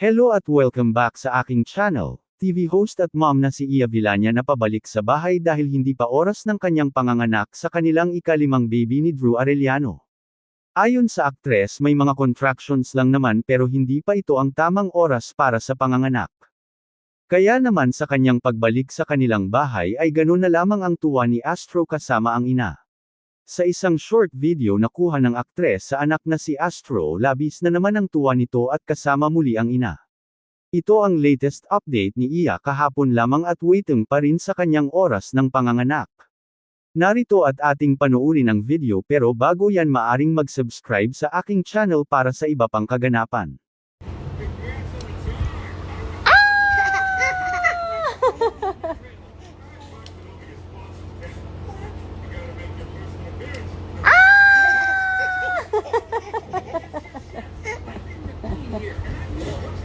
Hello at welcome back sa aking channel. TV host at mom na si Iya Villania na pabalik sa bahay dahil hindi pa oras ng kanyang panganganak sa kanilang ikalimang baby ni Drew Arellano. Ayon sa aktres may mga contractions lang naman pero hindi pa ito ang tamang oras para sa panganganak. Kaya naman sa kanyang pagbalik sa kanilang bahay ay ganun na lamang ang tuwa ni Astro kasama ang ina. Sa isang short video na kuha ng aktres sa anak na si Astro labis na naman ang tuwa nito at kasama muli ang ina. Ito ang latest update ni Iya kahapon lamang at waiting pa rin sa kanyang oras ng panganganak. Narito at ating panuuri ang video pero bago yan maaring mag-subscribe sa aking channel para sa iba pang kaganapan.